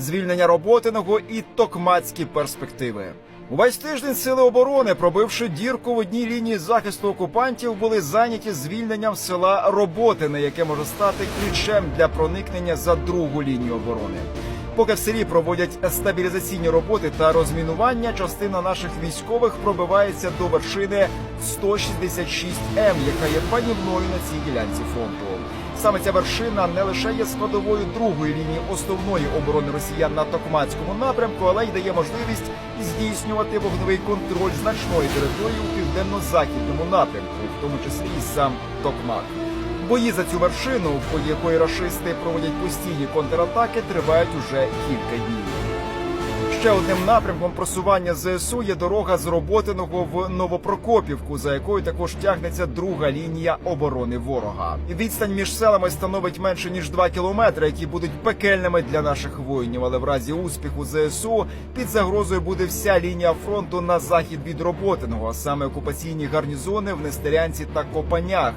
звільнення роботиного і токмацькі перспективи. Увесь тиждень сили оборони, пробивши дірку в одній лінії захисту окупантів, були зайняті звільненням села Роботине, яке може стати ключем для проникнення за другу лінію оборони. Поки в селі проводять стабілізаційні роботи та розмінування, частина наших військових пробивається до вершини 166М, яка є панівною на цій ділянці фронту. Саме ця вершина не лише є складовою другої лінії основної оборони росіян на Токмацькому напрямку, але й дає можливість здійснювати вогневий контроль значної території у південно-західному напрямку, в тому числі і сам Токмак. Бої за цю вершину, по якої рашисти проводять постійні контратаки, тривають уже кілька днів. Ще одним напрямком просування ЗСУ є дорога з Роботиного в Новопрокопівку, за якою також тягнеться друга лінія оборони ворога. Відстань між селами становить менше ніж 2 кілометри, які будуть пекельними для наших воїнів. Але в разі успіху ЗСУ під загрозою буде вся лінія фронту на захід від Роботиного, а саме окупаційні гарнізони в Нестерянці та Копанях,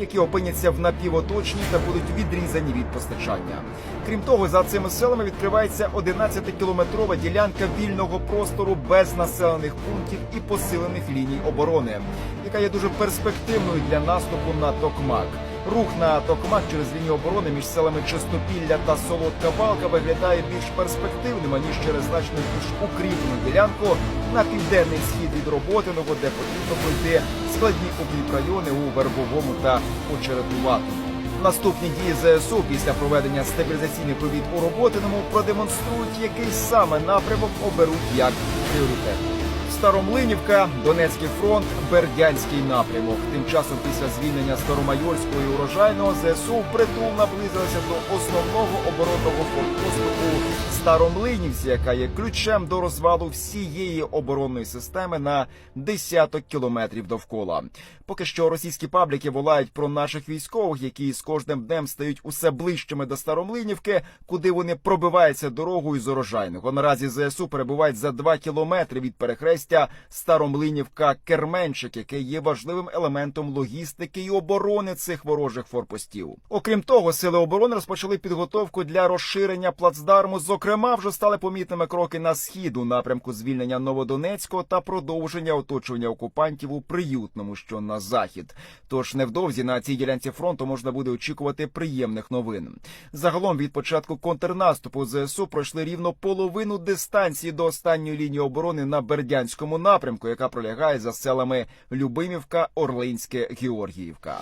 які опиняться в напівоточній та будуть відрізані від постачання. Крім того, за цими селами відкривається 11-кілометрова ділянка вільного простору без населених пунктів і посилених ліній оборони, яка є дуже перспективною для наступу на Токмак. Рух на Токмак через лінію оборони між селами Чистопілля та Солодка Балка виглядає більш перспективним, аніж через значно більш укріплену ділянку на південний схід від Роботиного, де потрібно пройти складні укріпрайони у Вербовому та Очеретуватому. Наступні дії ЗСУ після проведення стабілізаційних робіт у Роботиному продемонструють, який саме напрямок оберуть як пріоритетний. Старомлинівка, Донецький фронт, Бердянський напрямок. Тим часом, після звільнення Старомайорського і урожайного ЗСУ притул наблизилися до основного оборонного фортпосту у Старомлинівці, яка є ключем до розвалу всієї оборонної системи на десяток кілометрів довкола. Поки що російські пабліки волають про наших військових, які з кожним днем стають усе ближчими до Старомлинівки, куди вони пробиваються дорогою з урожайного. Наразі ЗСУ перебувають за два кілометри від перехрестя Старомлинівка Керменчик, яке є важливим елементом логістики і оборони цих ворожих форпостів. Окрім того, сили оборони розпочали підготовку для розширення плацдарму. Зокрема, вже стали помітними кроки на схід у напрямку звільнення Новодонецького та продовження оточування окупантів у приютному, що на захід. Тож невдовзі на цій ділянці фронту можна буде очікувати приємних новин. Загалом від початку контрнаступу ЗСУ пройшли рівно половину дистанції до останньої лінії оборони на Бердянському напрямку, яка пролягає за селами Любимівка, Орлинське, Георгіївка.